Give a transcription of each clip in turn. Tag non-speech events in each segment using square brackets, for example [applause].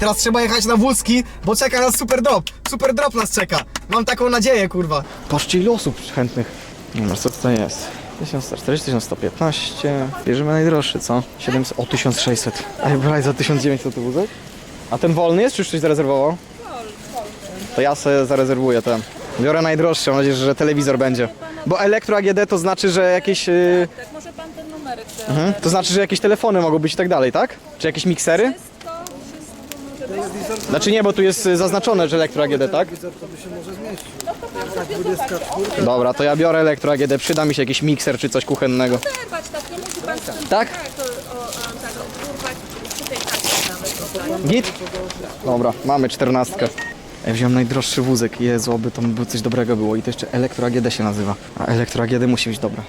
Teraz trzeba jechać na wózki, bo czeka nas super drop. Super drop nas czeka. Mam taką nadzieję, kurwa. Patrzcie ile osób chętnych. Nie wiem, co tutaj jest. 1140, 1115. Bierzemy najdroższy, co? 700, o 1600. Ej, brać za 1900 to wózek? A ten wolny jest, czy już coś zarezerwował? To ja sobie zarezerwuję ten. Biorę najdroższy, mam nadzieję, że telewizor będzie. Bo elektro AGD to znaczy, że jakieś... Yy, Tak, może pan ten numerek mhm, to znaczy, że jakieś telefony mogą być i tak dalej, tak? Czy jakieś miksery? Wszystko, wszystko może być. Znaczy nie, bo tu jest y, zaznaczone, że elektro AGD, tak? Dobra, to ja biorę elektro AGD, przyda mi się jakiś mikser czy coś kuchennego. Tak, nie musi pan. Tak? Tak, to, tak, tej nawet. tak. Git? Dobra, mamy czternastkę. Wziąłem najdroższy wózek. Jezu, oby tam by coś dobrego było. I to jeszcze Elektro AGD się nazywa. A Elektro AGD musi być dobre.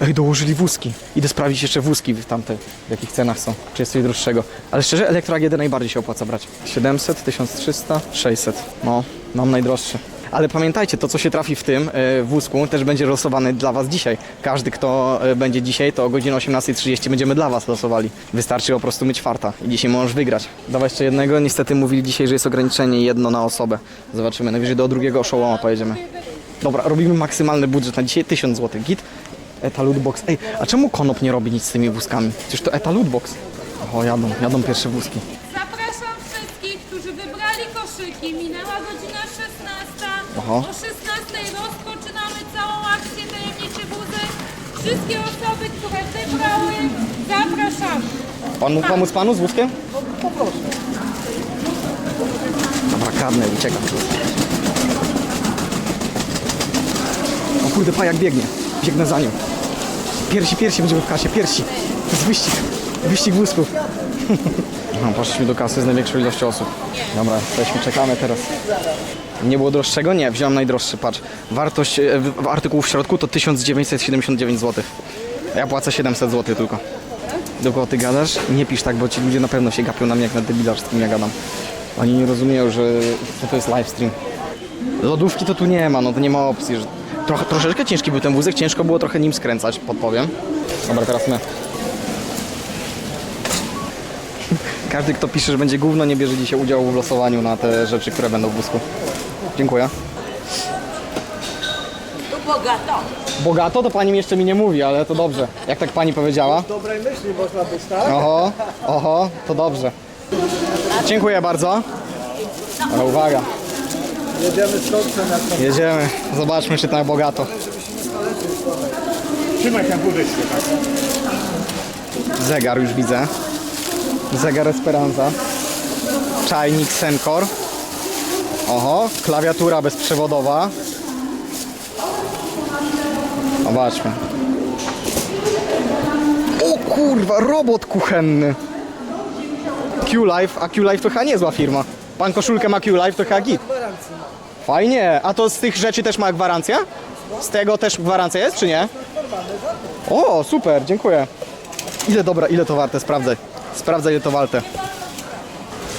Ej, dołożyli wózki. Idę sprawdzić jeszcze wózki w tamte, w jakich cenach są. Czy jest coś droższego. Ale szczerze, Elektro AGD najbardziej się opłaca brać. 700, 1300, 600. No, mam najdroższy. Ale pamiętajcie, to co się trafi w tym e, wózku też będzie losowane dla Was dzisiaj. Każdy, kto e, będzie dzisiaj, to o godzinie 18.30 będziemy dla Was losowali. Wystarczy po prostu mieć farta i dzisiaj możesz wygrać. Dawaj jeszcze jednego. Niestety mówili dzisiaj, że jest ograniczenie jedno na osobę. Zobaczymy. Najwyżej do drugiego oszołoma pojedziemy. Dobra, robimy maksymalny budżet na dzisiaj. 1000 zł. Git. Eta Lootbox. Ej, a czemu Konop nie robi nic z tymi wózkami? Przecież to Eta Lootbox. O, jadą, jadą pierwsze wózki. Zapraszam wszystkich, którzy wybrali koszyki. Minęła godzina 16. O 16 rozpoczynamy całą akcję Tajemniczy Wózek. Wszystkie osoby, które wybrały, zapraszamy. Pan mógł pomóc panu z wózkiem? Dobra, kradnę i czekam. O kurde, pajak biegnie. Biegnę za nią. Piersi, piersi będziemy w kasie, piersi. To jest wyścig. Wyścig wózków. [laughs] No, poszliśmy do kasy z największą ilością osób. Dobra, jesteśmy, czekamy teraz. Nie było droższego? Nie, wziąłem najdroższy, patrz. Wartość e, w- artykułu w środku to 1979 zł. Ja płacę 700 zł tylko. Do kogo ty gadasz? Nie pisz tak, bo ci ludzie na pewno się gapią na mnie jak na debilarz, z kim ja gadam. Oni nie rozumieją, że że to jest livestream. Lodówki to tu nie ma, no to nie ma opcji. Że... Trochę, troszeczkę ciężki był ten wózek, ciężko było trochę nim skręcać, podpowiem. Dobra, teraz my. Każdy, kto pisze, że będzie gówno, nie bierze dzisiaj udziału w losowaniu na te rzeczy, które będą w wózku. Dziękuję. Tu bogato. Bogato to pani jeszcze mi nie mówi, ale to dobrze. Jak tak pani powiedziała? Dobrej myśli można być, tak? Oho, oho, to dobrze. Dziękuję bardzo. Ale uwaga, Jedziemy z koksem jak to. jedziemy. Zobaczmy, czy tak bogato. Trzymaj ten wózek, tak. Zegar już widzę. Zegar Esperanza. Czajnik Senkor. Oho, klawiatura bezprzewodowa. Zobaczmy. O kurwa, robot kuchenny. Q-Life, a Q-Life to chyba niezła firma. Pan koszulkę ma Q-Life, to chyba git. Fajnie, a to z tych rzeczy też ma gwarancja? Z tego też gwarancja jest, czy nie? O, super, dziękuję. Ile dobra, ile to warte? Sprawdzaj. Sprawdzaj, to warte.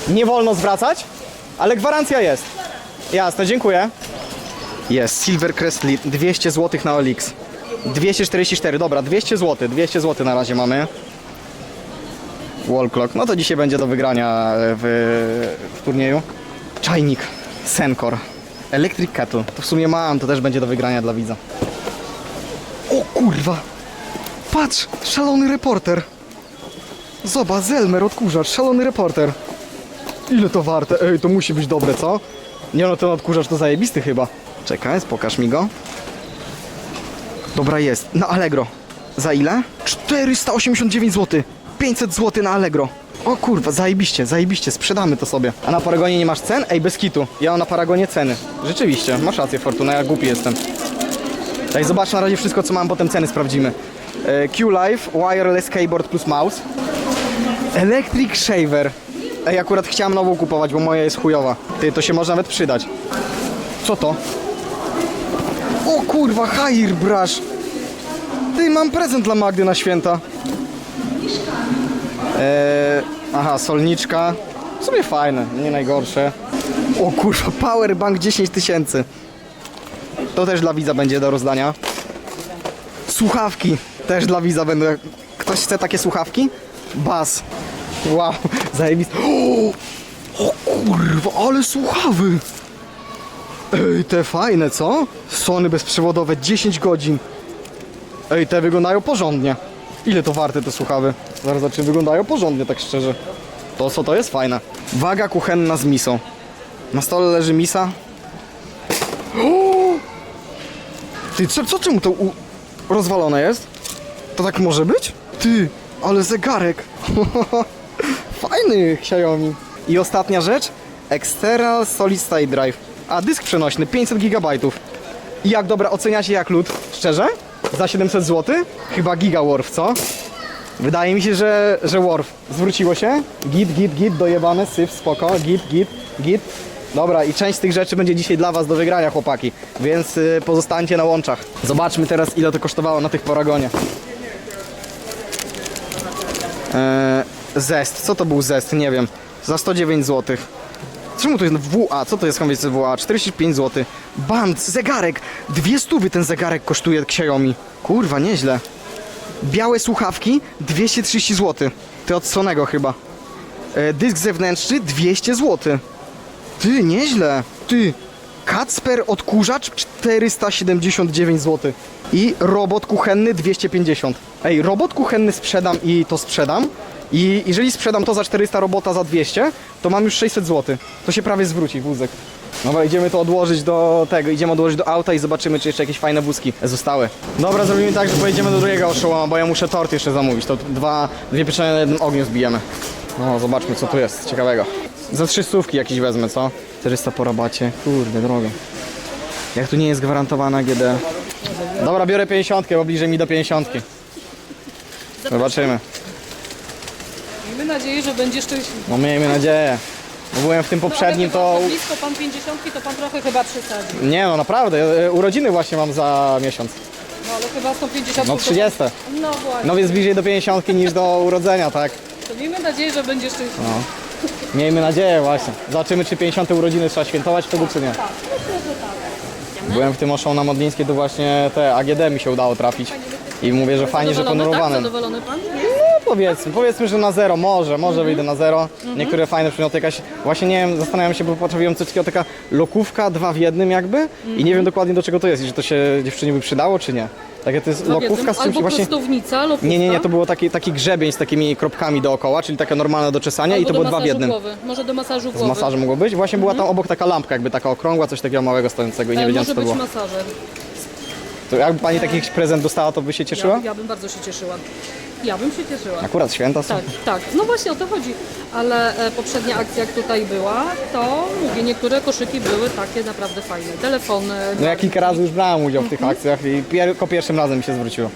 Nie wolno zwracać, ale gwarancja jest. Jasne, dziękuję. Jest, Silver Crest Lead, 200 zł na OLX. 244, dobra, 200 zł, 200 zł na razie mamy. Wall clock, no to dzisiaj będzie do wygrania w, w turnieju. Czajnik, Senkor, Electric Kettle, to w sumie mam, to też będzie do wygrania dla widza. O kurwa! Patrz, szalony reporter. Zobacz, Zelmer, odkurzacz, szalony reporter. Ile to warte? Ej, to musi być dobre, co? Nie no, ten odkurzacz to zajebisty chyba. Czekaj, pokaż mi go. Dobra, jest. Na Allegro. Za ile? 489 zł. 500 zł na Allegro. O kurwa, zajebiście, zajebiście, sprzedamy to sobie. A na Paragonie nie masz cen? Ej, bez kitu. Ja mam na Paragonie ceny. Rzeczywiście, masz rację, Fortuna, ja głupi jestem. Daj zobacz na razie wszystko co mam, potem ceny sprawdzimy. E, Q-Life, wireless keyboard plus mouse. Electric shaver. Ej, akurat chciałem nową kupować, bo moja jest chujowa. Ty, to się może nawet przydać. Co to? O kurwa, hair brush. Ty, mam prezent dla Magdy na święta. Eee, aha, solniczka. W sumie fajne, nie najgorsze. O kurwa, powerbank 10 tysięcy. To też dla widza będzie do rozdania. Słuchawki też dla widza będą. Ktoś chce takie słuchawki? Bas. Wow, zajebiste. O, o Kurwa, ale słuchawy! Ej, te fajne, co? Sony bezprzewodowe, 10 godzin. Ej, te wyglądają porządnie. Ile to warte te słuchawy? Zaraz zobaczymy, wyglądają porządnie, tak szczerze. To co to jest fajne. Waga kuchenna z misą. Na stole leży misa. O! Ty, co, co czemu to u... rozwalone jest? To tak może być? Ty, ale zegarek. [laughs] Fajny Xiaomi. I ostatnia rzecz. External Solid State Drive. A dysk przenośny 500 GB. I jak dobra, oceniacie jak lód? Szczerze? Za 700 zł? Chyba giga worth, co? Wydaje mi się, że, że worth. Zwróciło się? Git, git, git, dojebane, syf, spoko, git, git, git. Dobra, i część z tych rzeczy będzie dzisiaj dla was do wygrania, chłopaki. Więc y, pozostańcie na łączach. Zobaczmy teraz, ile to kosztowało na tych Paragonie. Eee, zest, co to był zest? Nie wiem. Za 109 zł. Czemu to jest WA? Co to jest konwencja WA? 45 zł. Band, zegarek! Dwie stówy ten zegarek kosztuje Xiaomi. Kurwa, nieźle. Białe słuchawki 230 zł. Ty od Sonego chyba. E, dysk zewnętrzny 200 zł. Ty, nieźle. Ty. Kacper odkurzacz 479 zł. I robot kuchenny 250. Ej, robot kuchenny sprzedam i to sprzedam. I jeżeli sprzedam to za 400, robota za 200, to mam już 600 zł. To się prawie zwróci wózek. Dobra, idziemy to odłożyć do tego, idziemy odłożyć do auta i zobaczymy, czy jeszcze jakieś fajne wózki zostały. Dobra, zrobimy tak, że pojedziemy do drugiego oszołoma, bo ja muszę tort jeszcze zamówić. To dwa, dwie pieczenie na jednym ogniu zbijemy. No, zobaczmy, co tu jest ciekawego. Za trzy stówki jakiś wezmę, co? 400 po rabacie. Kurde, drogo. Jak tu nie jest gwarantowana GD. Dobra, biorę 50, bo bliżej mi do 50. Zobaczymy. Miejmy nadzieję, że będzie szczęśliwy. No miejmy nadzieję. Bo byłem w tym poprzednim, No, ale to... chyba blisko pan 50, to pan trochę chyba przesadził. Nie no, naprawdę. e, Urodziny właśnie mam za miesiąc. No ale chyba z tą 50 No 30. No właśnie. No więc bliżej do 50 niż do urodzenia, tak? To miejmy nadzieję, że będzie szczęśliwy. No. Miejmy nadzieję właśnie. Zobaczymy, czy 50 urodziny trzeba świętować wtedy, czy nie. Byłem w tym oszą na Modlińskiej, to właśnie te AGD mi się udało trafić. I mówię, że fajnie, że Zadowolony, ponurowane. Tak? Zadowolony pan? No powiedzmy, powiedzmy, że na zero, może, może wyjdę na zero. Niektóre fajne przedmioty jakaś, właśnie nie wiem, zastanawiam się, bo potrafiłem coś takiego, taka lokówka, dwa w jednym jakby i nie wiem dokładnie do czego to jest i czy to się dziewczynie by przydało, czy nie. Takie to jest lokówka z czymś Albo właśnie... prostownica, lub Nie, nie, nie, to było taki, taki grzebień z takimi kropkami dookoła, czyli takie normalne do czesania i Albo to do było dwa w masażu jednym. Głowy. Może do masażu Z głowy. masażem mogło być. Właśnie była tam obok taka lampka, jakby taka okrągła, coś takiego małego stojącego i nie E, wiedziałem Może co to być było. masażer. To jakby pani taki jakiś prezent dostała, to by się cieszyła? Ja, ja bym bardzo się cieszyła. Ja bym się cieszyła. Akurat święta są. Tak, tak. No właśnie o to chodzi. Ale e, poprzednia akcja, jak tutaj była, to mówię, niektóre koszyki były takie naprawdę fajne. Telefony. No ja kilka razy już brałem udział w tych akcjach i pier- tylko pierwszym razem mi się zwróciło.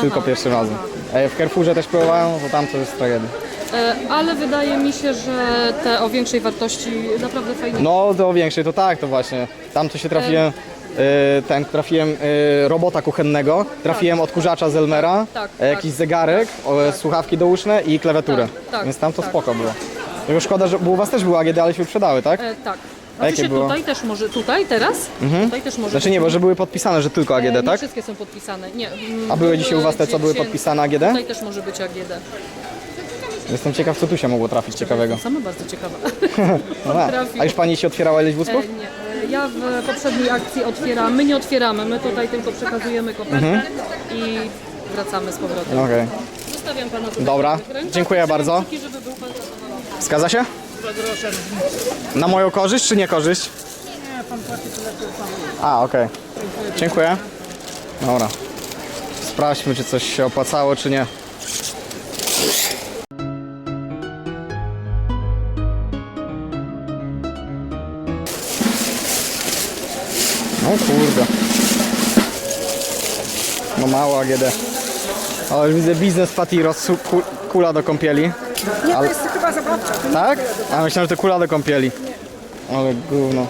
Tylko Aha, pierwszym razem. E, W Carrefourze też próbowałem, to tam to jest tragedia. E, Ale wydaje mi się, że te o większej wartości naprawdę fajnie. No do większej to tak, to właśnie. Tam to się trafiłem, e, ten, trafiłem e, robota kuchennego, trafiłem odkurzacza z Elmera, tak, e, jakiś zegarek, o, słuchawki douszne i klawiaturę. Tak, tak, Więc tam to tak. spoko było. Tylko szkoda, że bo u was też były AGD, ale się wyprzedały, tak? E, tak. A jakie Znaczy się było? tutaj też może, tutaj teraz? Tutaj też może Znaczy nie, bo że były podpisane, że tylko E, AGD, Nie tak? wszystkie są podpisane. Nie. mm, A były dzisiaj u was te, co były podpisane AGD? Tutaj też może być AGD. Jestem ciekaw, co tu się mogło trafić ciekawego. Sama bardzo ciekawa. [laughs] [laughs] No tak. trafi. A już pani się otwierała ileś E, wózków? nie. Ja w poprzedniej akcji otwieram. My nie otwieramy, my tutaj tylko przekazujemy kopertę i wracamy z powrotem. Okej. Zostawiam pana tutaj. Dobra, w tych rękach. dziękuję bardzo. żeby był pan zadowolony. Zgadza się? Na moją korzyść czy nie korzyść? A, okej. Dziękuję. Dobra. Sprawdźmy, czy coś się opłacało, czy nie. O kurde. No mało AGD. O, już widzę biznes Patiros, ku- kula do kąpieli. Nie, to jest chyba zabawcza. Tak? A myślałem, że to kula do kąpieli. Ale gówno.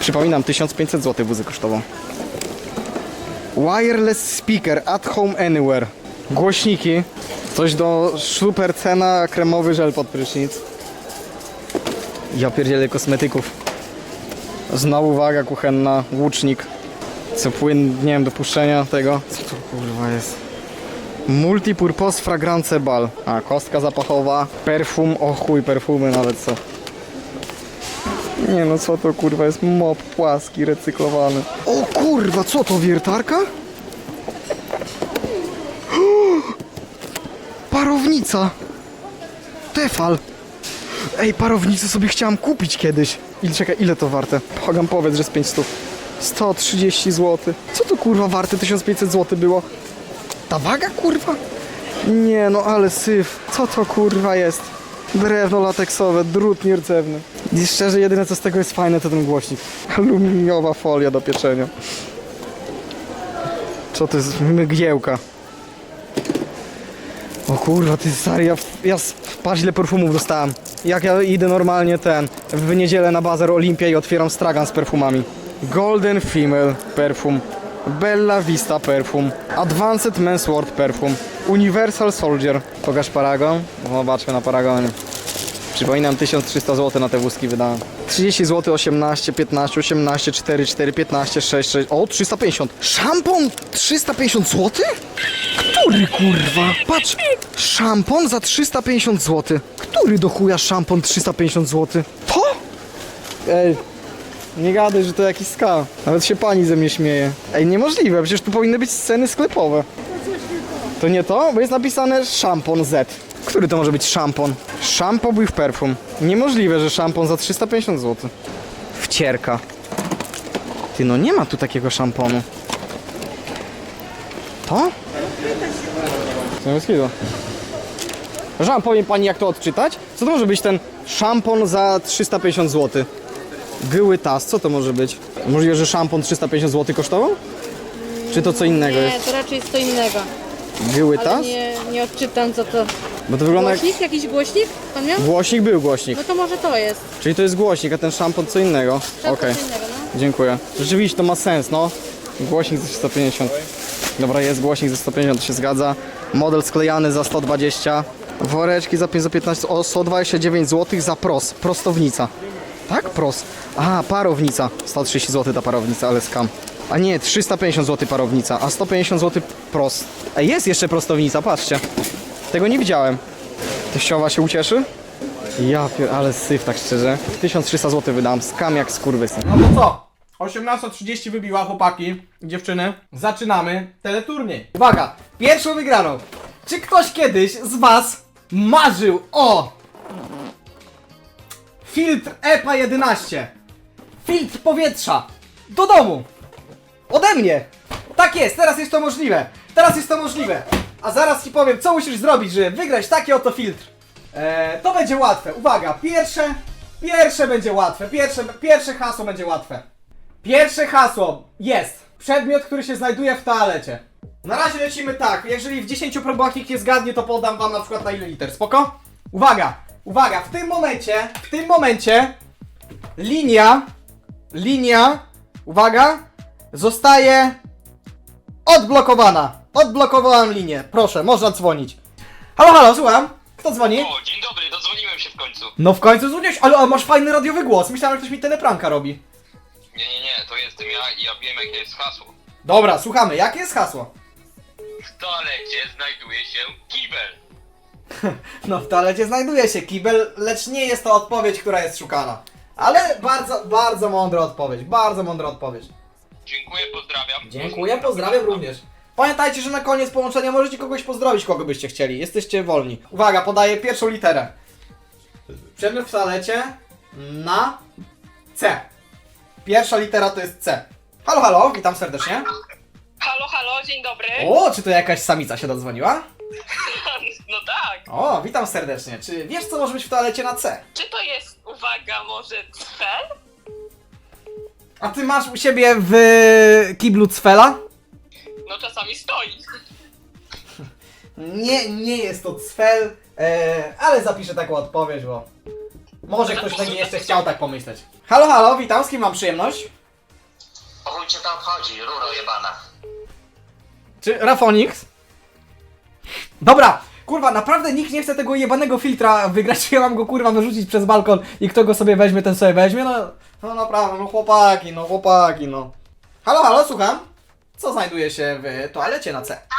Przypominam, 1500 zł wózy kosztował. Wireless speaker at home anywhere. Głośniki. Coś do super cena, kremowy żel pod prysznic. Ja pierdzielę kosmetyków. Znowu waga kuchenna, łucznik. Co płyn, nie wiem, do puszczenia tego. Co to kurwa jest? Multipurpose fragrance bal. A, kostka zapachowa, perfum, o chuj, perfumy nawet co. Nie no, co to kurwa, jest mop płaski, recyklowany. O kurwa, co to, wiertarka? [gasps] Parownica! Tefal! Ej, parownicę sobie chciałam kupić kiedyś. I czekaj, ile to warte? Pogam powiedz, że z 500. 130 zł. Co to kurwa warte 1500 zł było? Ta waga kurwa? Nie no, ale syf. Co to kurwa jest? Drewno lateksowe, drut nierdzewny. I szczerze, jedyne co z tego jest fajne to ten głośnik. Aluminiowa folia do pieczenia. Co to jest? Mgiełka. O kurwa, ty stary, ja, ja patrz ile perfumów dostałem. Jak ja idę normalnie ten, w niedzielę na bazar Olimpia i otwieram stragan z perfumami. Golden Female perfum. Bella Vista perfum. Advanced Men's World perfum. Universal Soldier. Pokaż Paragon. Zobaczmy na Paragonie. Przypominam, 1300 zł na te wózki wydałem. 30 zł, 18, 15, 18, 4, 4, 15, 6, 6. O, 350. Szampon 350 zł? Który kurwa? Patrz, szampon za 350 zł. Który do chuja szampon 350 zł? To? Ej, nie gadaj, że to jakiś skam. Nawet się pani ze mnie śmieje. Ej, niemożliwe, przecież tu powinny być ceny sklepowe. To nie to? Bo jest napisane szampon Z. Który to może być szampon? Shampoo with perfum. Niemożliwe, że szampon za 350 zł. Wcierka. Ty, no nie ma tu takiego szamponu. To? Zamiast Żan, powie pani jak to odczytać? Co to może być ten szampon za 350 zł? Gyły tas, co to może być? Możliwe, że szampon 350 zł kosztował? Czy to co innego Nie, jest? to raczej jest to innego. Gyły Ale tas? nie, nie odczytam co to. Bo to wygląda jak... Głośnik? Jakiś głośnik? Pan miał? Głośnik był głośnik. No to może to jest. Czyli to jest głośnik, a ten szampon co innego. Okej, no. dziękuję. Rzeczywiście to ma sens, no. Głośnik za 150. Dobra, jest głośnik za 150, to się zgadza. Model sklejany za 120. Woreczki za 5 za 15, o 129 zł za pros, prostownica. Tak? Pros. A, parownica. 130 zł ta parownica, ale skam. A nie, 350 zł parownica, a 150 zł pros. Ej, jest jeszcze prostownica, patrzcie. Tego nie widziałem. Teściowa się ucieszy? Ja pier... ale syf tak szczerze. 1300 zł wydam, skam jak skurwysyn. No to co? 18.30 wybiła chłopaki, dziewczyny. Zaczynamy teleturniej. Uwaga, pierwszą wygraną. Czy ktoś kiedyś z was marzył o filtr EPA 11? Filtr powietrza do domu. Ode mnie. Tak jest, teraz jest to możliwe. Teraz jest to możliwe. A zaraz ci powiem, co musisz zrobić, żeby wygrać taki oto filtr. Eee, to będzie łatwe. Uwaga, pierwsze, pierwsze będzie łatwe. Pierwsze, pierwsze hasło będzie łatwe. Pierwsze hasło jest przedmiot, który się znajduje w toalecie. Na razie lecimy tak. Jeżeli w 10 próbach nie zgadnie, to podam wam na przykład na ile liter. Spoko? Uwaga, uwaga, w tym momencie, w tym momencie linia, linia, uwaga, zostaje odblokowana. Odblokowałem linię. Proszę, można dzwonić. Halo, halo, słucham. Kto dzwoni? O, dzień dobry, dodzwoniłem się w końcu. No w końcu dzwoniłeś, ale a masz fajny radiowy głos. Myślałem, że ktoś mi telepranka robi. Nie, nie, nie, to jestem ja i ja wiem jakie jest hasło. Dobra, słuchamy. Jakie jest hasło? W toalecie znajduje się kibel. [laughs] No w toalecie znajduje się kibel, lecz nie jest to odpowiedź, która jest szukana. Ale bardzo, bardzo mądra odpowiedź. Bardzo mądra odpowiedź. Dziękuję, pozdrawiam. Dziękuję, pozdrawiam również. Pamiętajcie, że na koniec połączenia możecie kogoś pozdrowić, kogo byście chcieli. Jesteście wolni. Uwaga, podaję pierwszą literę. Przedmiot w toalecie na C. Pierwsza litera to jest C. Halo, halo, witam serdecznie. Halo, halo, dzień dobry. O, czy to jakaś samica się dodzwoniła? [laughs] No tak. O, witam serdecznie. Czy wiesz, co może być w toalecie na C? Czy to jest, uwaga, może cfel? A ty masz u siebie w kiblu cfela? No czasami stoi. Nie, nie jest to cfel, e, ale zapiszę taką odpowiedź, bo może ktoś będzie jeszcze chciał tak pomyśleć. Halo, halo, witam, z kim mam przyjemność? O chuj cię tam chodzi, ruro jebana. Czy Rafonix? Dobra, kurwa, naprawdę nikt nie chce tego jebanego filtra wygrać, czy [laughs] ja mam go kurwa wyrzucić przez balkon i kto go sobie weźmie, ten sobie weźmie, no, no naprawdę, no chłopaki, no chłopaki, no. Halo, halo, słucham? Co znajduje się w toalecie na C? A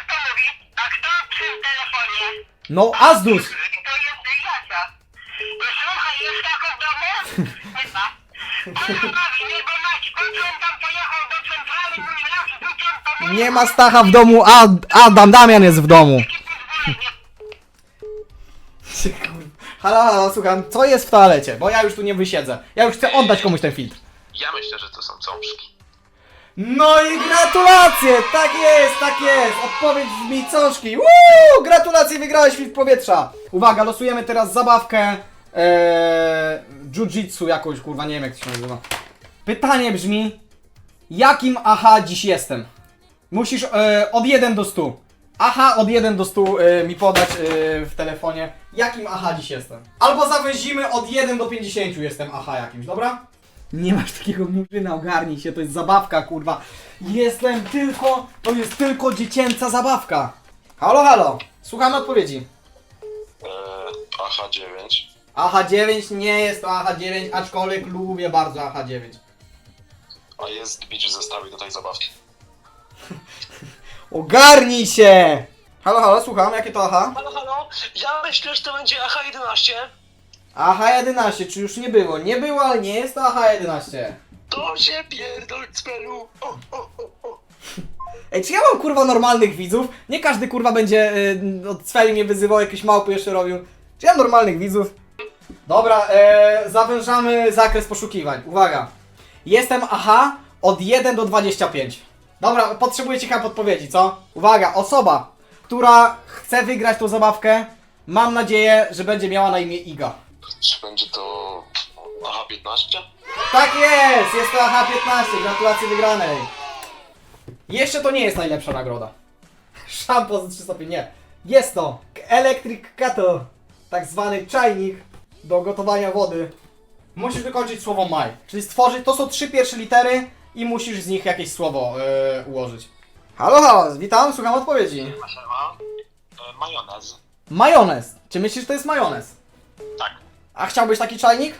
kto mówi? A kto przy telefonie? No, Azdus! To jest Jasia. Słuchaj, jest tako w domu? Bawi, nie bo mać, kurczę, on tam pojechał do centrali, Nie ma Stacha w domu, a Adam, Damian jest w domu. Halo, halo, słucham, co jest w toalecie? Bo ja już tu nie wysiedzę. Ja już chcę oddać komuś ten filtr. Ja myślę, że to są cążki. No i gratulacje! Tak jest, tak jest! Odpowiedź z micoszki! Woo! Gratulacje, wygrałeś filtr powietrza! Uwaga, losujemy teraz zabawkę ee, jiu-jitsu jakąś, kurwa, nie wiem jak to się nazywa. Pytanie brzmi, jakim aha dziś jestem? Musisz e, od 1 do 100. Aha, od 1 do 100 e, mi podać e, w telefonie. Jakim aha dziś jestem? Albo zawęzimy od 1 do 50 jestem aha jakimś, dobra? Nie masz takiego murzyna, ogarnij się, to jest zabawka, kurwa. Jestem tylko, to jest tylko dziecięca zabawka. Halo, halo, słuchamy odpowiedzi. Eee, AH 9. Aha 9 nie jest to Aha 9, aczkolwiek lubię bardzo Aha 9. A jest bicz w zestawie do tej zabawki. [laughs] Ogarnij się! Halo, halo, słucham, jakie to aha? Halo, halo, ja myślę, że to będzie AH11. Aha 11, czy już nie było? Nie było, ale nie jest to Aha 11. To się pierdol cpelu. O, o, o, o. [laughs] Ej, czy ja mam kurwa normalnych widzów? Nie każdy kurwa będzie y, od Cweli mnie wyzywał, jakieś małpy jeszcze robił. Czy ja mam normalnych widzów? Dobra, e, zawężamy zakres poszukiwań. Uwaga. Jestem aha od 1 do 25. Dobra, potrzebujecie chyba podpowiedzi, co? Uwaga, osoba, która chce wygrać tą zabawkę, mam nadzieję, że będzie miała na imię Iga. Czy będzie to AH 15? Tak jest! Jest to AH15, gratulacje wygranej. Jeszcze to nie jest najlepsza nagroda. [laughs] Szampon za 3 stopnie, nie. Jest to Electric Kettle, tak zwany czajnik do gotowania wody. Musisz wykończyć słowo maj, czyli stworzyć, to są trzy pierwsze litery i musisz z nich jakieś słowo yy, ułożyć. Halo, halo, witam, słucham odpowiedzi. Siema. E, majonez. Majonez. Czy myślisz, że to jest majonez? Tak. A chciałbyś taki czajnik?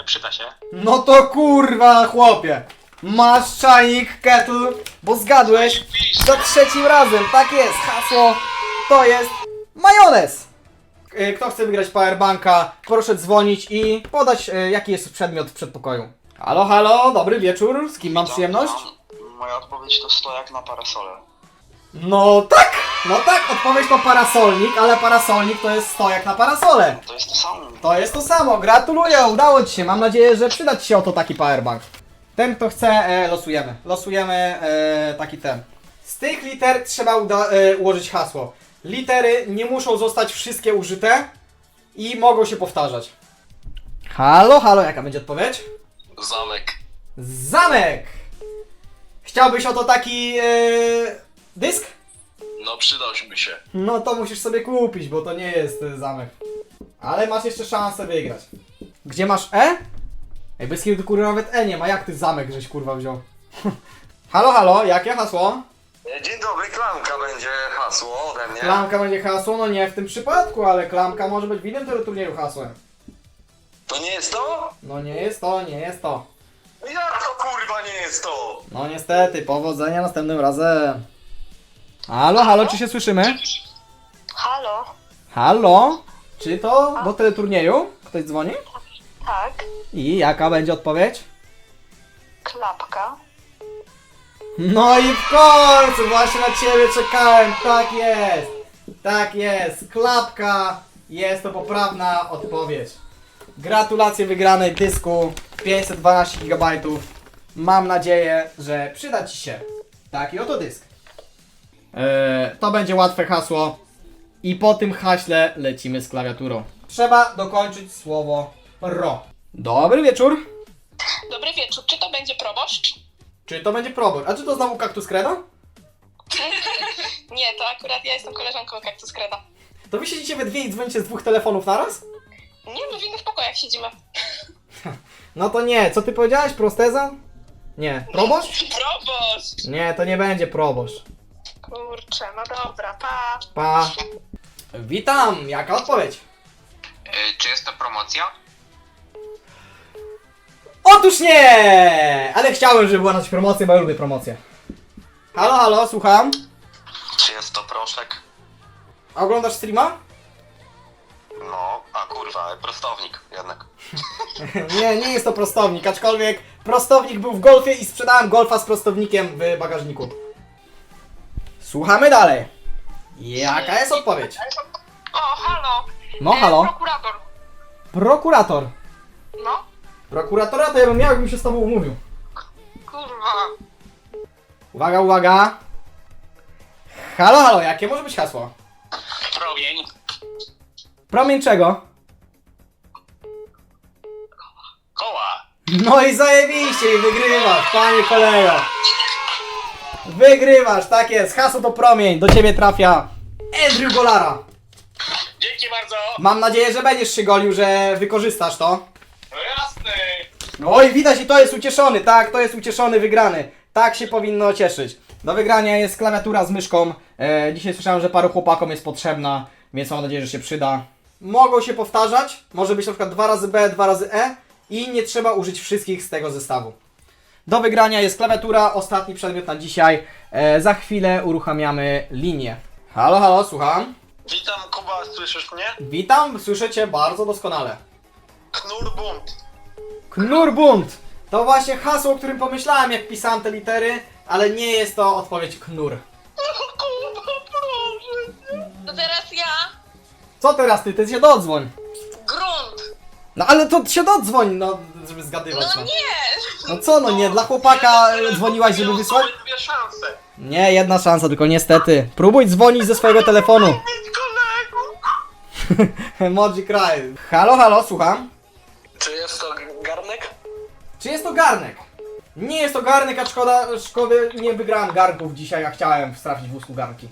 E, przyda się. No to kurwa, chłopie. Masz czajnik, kettle, bo zgadłeś za trzecim razem. Tak jest, hasło to jest majonez. Y, Kto chce wygrać powerbanka, proszę dzwonić i podać y, jaki jest przedmiot w przedpokoju. Halo, halo, dobry wieczór, z kim mam przyjemność? Moja odpowiedź to stojak na parasolę. No tak, no tak, odpowiedź to parasolnik, ale parasolnik to jest stojak na parasole. To jest to samo. To jest to samo, gratuluję, udało Ci się. Mam nadzieję, że przyda Ci się oto taki powerbank. Ten, kto chce, e, losujemy. Losujemy e, taki ten. Z tych liter trzeba uda, e, ułożyć hasło. Litery nie muszą zostać wszystkie użyte i mogą się powtarzać. Halo, halo, jaka będzie odpowiedź? Zamek. Zamek! Chciałbyś oto taki e, dysk? No przydałby się. No to musisz sobie kupić, bo to nie jest y, zamek. Ale masz jeszcze szansę wygrać. Gdzie masz E? Ej, bez kiedy kurwa nawet E nie ma, jak ty zamek żeś kurwa wziął? [laughs] halo, halo, jakie hasło? Dzień dobry, klamka będzie hasło ode mnie. Klamka będzie hasło, no nie w tym przypadku, ale klamka może być w innym teleturnieju hasłem. To nie jest to? No nie jest to, nie jest to. Jak to kurwa nie jest to? No niestety, powodzenia następnym razem. Halo, halo, czy się słyszymy? Halo, Halo? Czy to do teleturnieju? Ktoś dzwoni? tak, I jaka będzie odpowiedź? klapka. No i w końcu, właśnie na ciebie czekałem, tak jest, tak jest, klapka, jest to poprawna odpowiedź. Gratulacje wygranej dysku, 512 GB. Mam nadzieję, że przyda Ci się taki oto dysk. Eee, to będzie łatwe hasło i po tym haśle lecimy z klawiaturą. Trzeba dokończyć słowo RO. Dobry wieczór. Dobry wieczór, czy to będzie proboszcz? Czy to będzie probór? A czy to znowu kaktus kreda? [laughs] Nie, to akurat ja jestem koleżanką Kaktus Kreda. To wy siedzicie we dwie i dzwonicie z dwóch telefonów naraz? Nie, my w innych pokojach siedzimy. [laughs] No to nie, co ty powiedziałeś? Prosteza? Nie. Proboszcz? Proboszcz! Nie, to nie będzie proboszcz. Kurczę, no dobra, pa. Pa. Witam, jaka odpowiedź? E, czy jest to promocja? Otóż nie! Ale chciałem, żeby była na coś promocja, bo ja lubię promocję. Halo, halo, słucham. Czy jest to proszek? A oglądasz streama? No, akurat. kurwa, prostownik jednak. [laughs] Nie, nie jest to prostownik, aczkolwiek prostownik był w golfie i sprzedałem golfa z prostownikiem w bagażniku. Słuchamy dalej. Jaka jest odpowiedź? O, halo. No E, halo, Prokurator. prokurator. No, Prokuratora to ja bym miał, jakbym się z tobą umówił. kurwa. Uwaga, uwaga. Halo, halo, jakie może być hasło? Promień. Promień czego? Koła. No i zajebiście i wygrywasz, panie kolego. Wygrywasz, tak jest. Hasło to promień. Do ciebie trafia Andrew Golara. Dzięki bardzo. Mam nadzieję, że będziesz się golił, że wykorzystasz to. No jasne. Oj, widać i to jest ucieszony, tak, to jest ucieszony, wygrany. Tak się powinno cieszyć. Do wygrania jest klawiatura z myszką. E, dzisiaj słyszałem, że paru chłopakom jest potrzebna, więc mam nadzieję, że się przyda. Mogą się powtarzać, może być na przykład 2 razy B, 2 razy E i nie trzeba użyć wszystkich z tego zestawu. Do wygrania jest klawiatura, ostatni przedmiot na dzisiaj. E, za chwilę uruchamiamy linię. Halo, halo, słucham. Witam, Kuba, słyszysz mnie? Witam, słyszę Cię bardzo doskonale. Knur bunt. Knurbund! To właśnie hasło, o którym pomyślałem, jak pisałem te litery, ale nie jest to odpowiedź knur. To teraz ja. Co teraz ty? Ty się dodzwoń. Grunt. No ale to się dodzwoń, no, żeby zgadywać. No nie. No co, no nie, dla chłopaka e, dzwoniłaś, żeby wysłać? Dwie szanse. Nie, jedna szansa, tylko niestety. Próbuj dzwonić ze swojego telefonu. [laughs] Kolegu. [laughs] Emoji kraj. Halo, halo, słucham. Czy jest to garnek? Czy jest to garnek? Nie jest to garnek, a szkoda, szkoda, nie wygrałem garnków dzisiaj, a chciałem sprawdzić w usług garnki.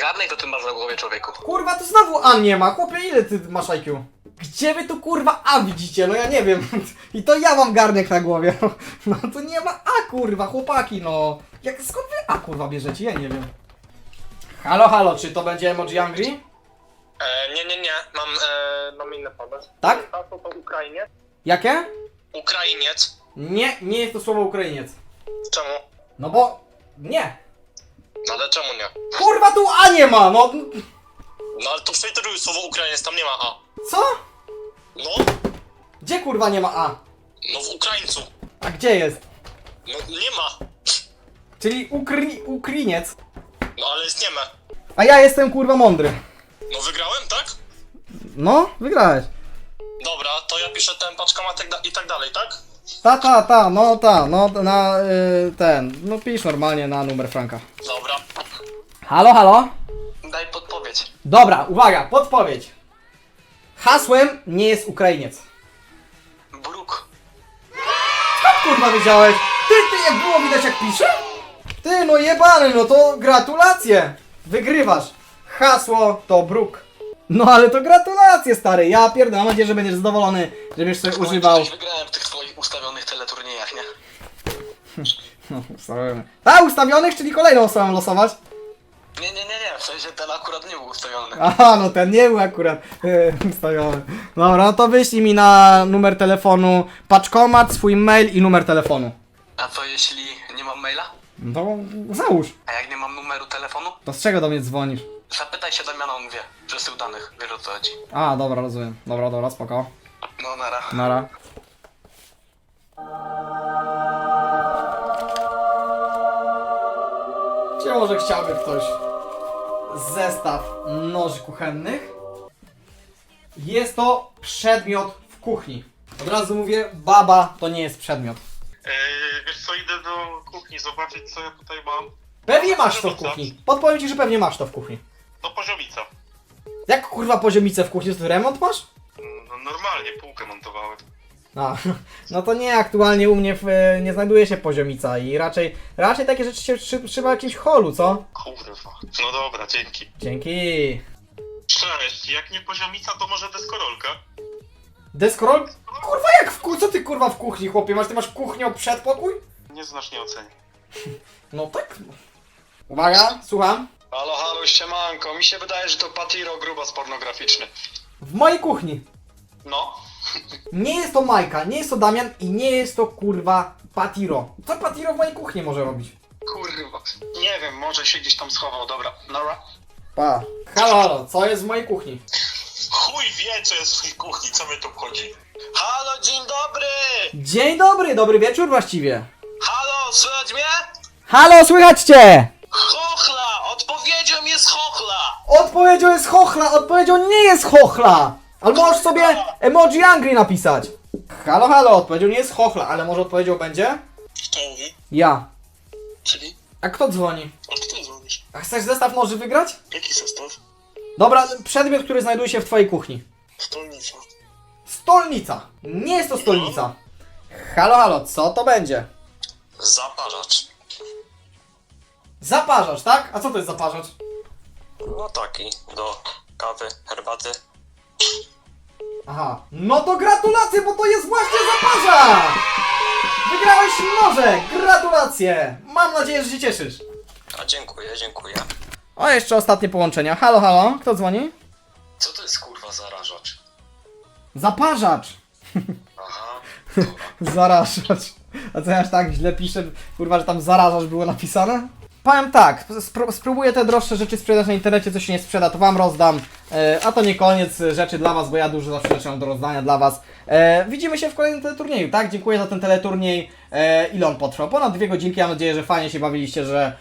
Garnek to ty masz na głowie, człowieku. Kurwa, to znowu A nie ma. Chłopie, ile ty masz IQ? Gdzie wy tu kurwa A widzicie? No ja nie wiem. [laughs] I to ja mam garnek na głowie. [laughs] No to nie ma A kurwa, chłopaki, no. Jak skąd wy A kurwa bierzecie? Ja nie wiem. Halo, halo, czy to będzie emoji Angry? E, nie, nie, nie, mam, e, mam inny pomysł. Tak? Hasło to Ukrainiec. Jakie? Ukrainiec. Nie, nie jest to słowo Ukrainiec. Czemu? No bo... Nie. No ale czemu nie? Kurwa, tu A nie ma, no. No ale to przejteruj słowo Ukrainiec, tam nie ma A. Co? No, Gdzie kurwa nie ma A? no w Ukraińcu. A gdzie jest? No nie ma. Czyli ukry... Ukriniec. No ale jest nie ma. A ja jestem kurwa mądry. No wygrałem, tak? No, wygrałeś. Dobra, to ja piszę ten paczkomat i tak da- i tak dalej, tak? Ta, ta, ta, no ta, no na y, ten, no pisz normalnie na numer Franka. Dobra. Halo, halo? Daj podpowiedź. Dobra, uwaga, podpowiedź. Hasłem nie jest Ukrainiec. Bruk. Skąd kurwa wiedziałeś? Ty, ty, jak było widać jak piszę? Ty, no jebany, no to gratulacje. Wygrywasz. Hasło to Bruk. No ale to gratulacje, stary. Ja pierdolę, mam nadzieję, że będziesz zadowolony, że będziesz sobie używał. Coś wygrałem w tych twoich ustawionych teleturniejach, nie? [laughs] No, ustawiony. A, ustawionych, czyli kolejną osobą losować? Nie, nie, nie, nie, w sensie ten akurat nie był ustawiony. Aha, no ten nie był akurat e, ustawiony. Dobra, no to wyślij mi na numer telefonu paczkomat, swój mail i numer telefonu. A co jeśli nie mam maila? No to załóż. A jak nie mam numeru telefonu? To z czego do mnie dzwonisz? Zapytaj się Damiana, on wie. Przesył danych, wiesz o co chodzi. A, dobra, rozumiem. Dobra, dobra, spoko. No nara. Nara. Czy może chciałby ktoś zestaw noży kuchennych? Jest to przedmiot w kuchni. Od razu mówię, baba to nie jest przedmiot. Eee, wiesz co, idę do kuchni zobaczyć co ja tutaj mam. Pewnie masz to w kuchni. Podpowiem ci, że pewnie masz to w kuchni. To poziomica. Jak kurwa poziomicę w kuchni, to remont masz? No normalnie półkę montowałem. A, no to nie, aktualnie u mnie w, e, nie znajduje się poziomica i raczej, raczej takie rzeczy się trzy- trzyma w jakimś holu, co? Kurwa. No dobra, dzięki. Dzięki. Cześć, jak nie poziomica, to może deskorolka? Deskorol? Kurwa jak w ku... Co ty kurwa w kuchni, chłopie? Masz, ty masz kuchnią przedpokój? Nie znasz, nie ocenię. [laughs] No tak. Uwaga, słucham. Halo, halo, siemanko. Mi się wydaje, że to Patiro grubas pornograficzny. W mojej kuchni. No. Nie jest to Majka, nie jest to Damian i nie jest to kurwa Patiro. Co Patiro w mojej kuchni może robić? Kurwa. Nie wiem, może się gdzieś tam schował, dobra. Nora. Pa. Halo, halo, co jest w mojej kuchni? Chuj wie, co jest w tej kuchni, co mnie tu obchodzi. Halo, dzień dobry! Dzień dobry, dobry wieczór właściwie. Halo, słychać mnie? Halo, słychać cię! Chochla! Odpowiedzią jest chochla! Odpowiedzią jest chochla, odpowiedzią nie jest chochla! Ale możesz sobie emoji angry napisać. Halo, halo, odpowiedzią nie jest chochla, ale może odpowiedzią będzie? Kto mówi? Ja. Czyli? A kto dzwoni? A kto dzwonisz? A chcesz zestaw noży wygrać? Jaki zestaw? Dobra, przedmiot, który znajduje się w twojej kuchni. Stolnica. Stolnica. Nie jest to stolnica. Halo, halo, co to będzie? Zaparzacz. Zaparzacz, tak? A co to jest zaparzacz? No taki, do kawy, herbaty. Aha. No to gratulacje, bo to jest właśnie zaparzacz! Wygrałeś noże! Gratulacje! Mam nadzieję, że się cieszysz. A dziękuję, dziękuję. O, jeszcze ostatnie połączenia. Halo, halo, kto dzwoni? Co to jest kurwa zarażacz? Zaparzacz! Aha. [laughs] Zarażacz. A co ja aż tak źle piszę, kurwa, że tam zarażacz było napisane? Powiem tak, spró- spróbuję te droższe rzeczy sprzedać na internecie, co się nie sprzeda, to wam rozdam. E, a to nie koniec e, rzeczy dla was, bo ja dużo zawsze rzeczy mam do rozdania dla was. E, widzimy się w kolejnym teleturnieju, tak? Dziękuję za ten teleturniej. E, ile on potrwał? Ponad dwie godzinki, mam nadzieję, że fajnie się bawiliście, że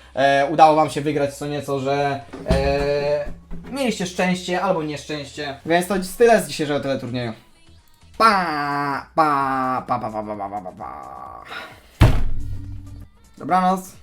udało wam się wygrać co nieco, że mieliście szczęście albo nieszczęście. Więc to tyle z dzisiejszego teleturnieju. Pa, pa, pa, pa, pa, pa, pa, pa, pa. Dobranoc.